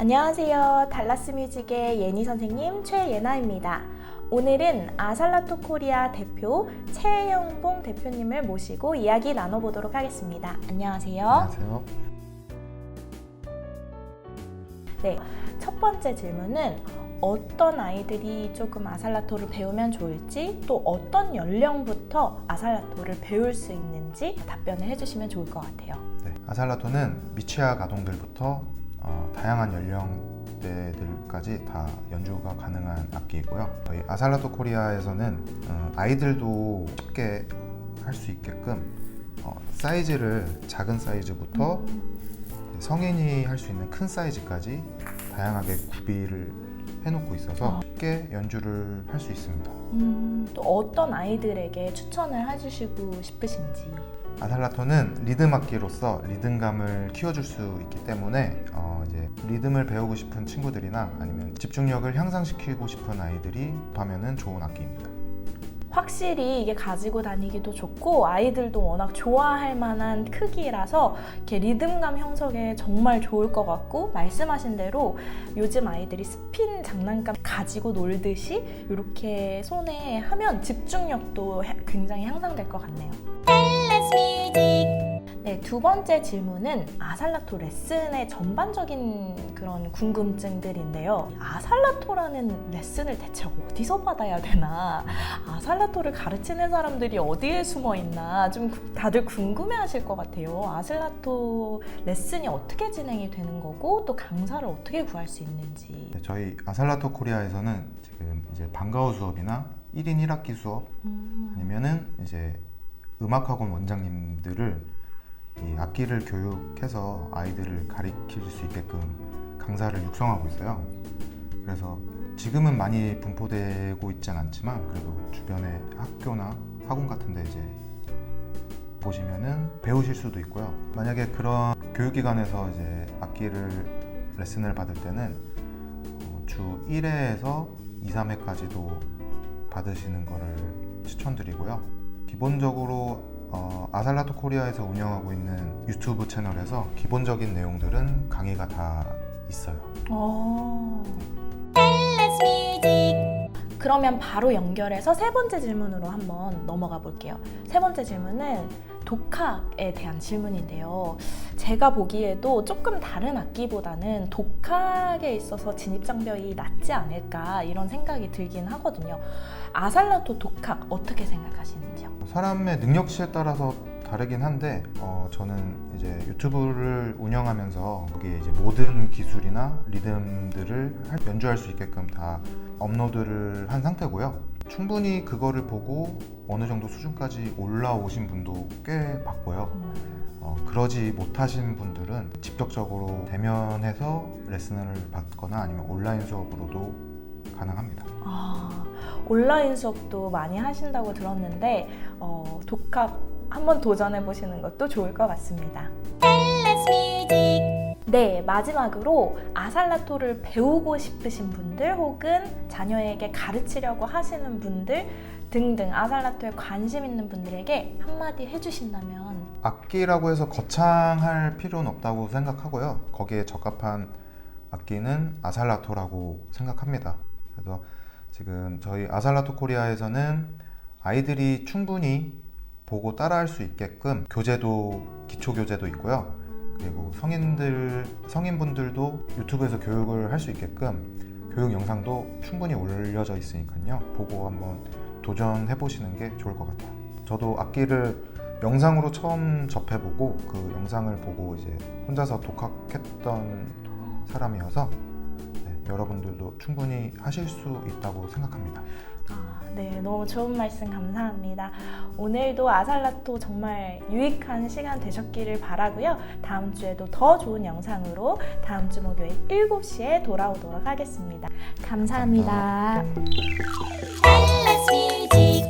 안녕하세요. 달라스 뮤직의 예니 선생님 최예나입니다. 오늘은 아살라토 코리아 대표 최영봉 대표님을 모시고 이야기 나눠보도록 하겠습니다. 안녕하세요. 안녕하세요. 네, 첫 번째 질문은 어떤 아이들이 조금 아살라토를 배우면 좋을지 또 어떤 연령부터 아살라토를 배울 수 있는지 답변을 해주시면 좋을 것 같아요. 네, 아살라토는 미취학 아동들부터 어, 다양한 연령대들까지 다 연주가 가능한 악기이고요. 저희 아살라토 코리아에서는 어, 아이들도 쉽게 할 수 있게끔 어, 사이즈를 작은 사이즈부터 성인이 할 수 있는 큰 사이즈까지 다양하게 구비를 해놓고 있어서 쉽게 연주를 할 수 있습니다. 음, 또 어떤 아이들에게 추천을 해주시고 싶으신지. 아살라토는 리듬 악기로서 리듬감을 키워줄 수 있기 때문에 어 이제 리듬을 배우고 싶은 친구들이나 아니면 집중력을 향상시키고 싶은 아이들이 하면은 좋은 악기입니다. 확실히 이게 가지고 다니기도 좋고 아이들도 워낙 좋아할 만한 크기라서 이렇게 리듬감 형성에 정말 좋을 것 같고 말씀하신 대로 요즘 아이들이 스핀 장난감 가지고 놀듯이 이렇게 손에 하면 집중력도 해- 굉장히 향상될 것 같네요. 네, 두 번째 질문은 아살라토 레슨의 전반적인 그런 궁금증들인데요. 아살라토라는 레슨을 대체 어디서 받아야 되나? 아살라토를 가르치는 사람들이 어디에 숨어 있나? 좀 구- 다들 궁금해 하실 것 같아요. 아살라토 레슨이 어떻게 진행이 되는 거고, 또 강사를 어떻게 구할 수 있는지. 네, 저희 아살라토 코리아에서는 지금 이제 방과후 수업이나 1인 1학기 수업 음, 아니면은 이제 음악학원 원장님들을 이 악기를 교육해서 아이들을 가르칠 수 있게끔 강사를 육성하고 있어요. 그래서 지금은 많이 분포되고 있진 않지만 그래도 주변에 학교나 학원 같은데 이제 보시면은 배우실 수도 있고요. 만약에 그런 교육기관에서 이제 악기를 레슨을 받을 때는 어, 주 1회에서 2, 3회까지도 받으시는 거를 추천드리고요. 기본적으로 어, 아살라토 코리아에서 운영하고 있는 유튜브 채널에서 기본적인 내용들은 강의가 다 있어요. 어. 그러면 바로 연결해서 세 번째 질문으로 한번 넘어가 볼게요. 세 번째 질문은 독학에 대한 질문인데요. 제가 보기에도 조금 다른 악기보다는 독학에 있어서 진입장벽이 낮지 않을까 이런 생각이 들긴 하거든요. 아살라토 독학 어떻게 생각하시는지요? 사람의 능력치에 따라서 다르긴 한데 어, 저는 이제 유튜브를 운영하면서 거기에 이제 모든 기술이나 리듬들을 할- 연주할 수 있게끔 다 업로드를 한 상태고요. 충분히 그거를 보고 어느 정도 수준까지 올라오신 분도 꽤 봤고요. 어, 그러지 못하신 분들은 직접적으로 대면해서 레슨을 받거나 아니면 온라인 수업으로도 가능합니다. 아, 온라인 수업도 많이 하신다고 들었는데 어, 독학 한번 도전해 보시는 것도 좋을 것 같습니다. 네, 마지막으로 아살라토를 배우고 싶으신 분들 혹은 자녀에게 가르치려고 하시는 분들 등등 아살라토에 관심 있는 분들에게 한마디 해주신다면 악기라고 해서 거창할 필요는 없다고 생각하고요. 거기에 적합한 악기는 아살라토라고 생각합니다. 그래서 지금 저희 아살라토 코리아에서는 아이들이 충분히 보고 따라할 수 있게끔 교재도 기초 교재도 있고요. 그리고 성인들 성인분들도 유튜브에서 교육을 할 수 있게끔 교육 영상도 충분히 올려져 있으니까요. 보고 한번 도전해 보시는 게 좋을 것 같아요. 저도 악기를 영상으로 처음 접해보고 그 영상을 보고 이제 혼자서 독학했던 사람이어서 네, 여러분들도 충분히 하실 수 있다고 생각합니다. 아, 네, 너무 좋은 말씀 감사합니다. 오늘도 아살라토 정말 유익한 시간 되셨기를 바라고요. 다음 주에도 더 좋은 영상으로 다음 주 목요일 7시에 돌아오도록 하겠습니다. 감사합니다. 감사합니다.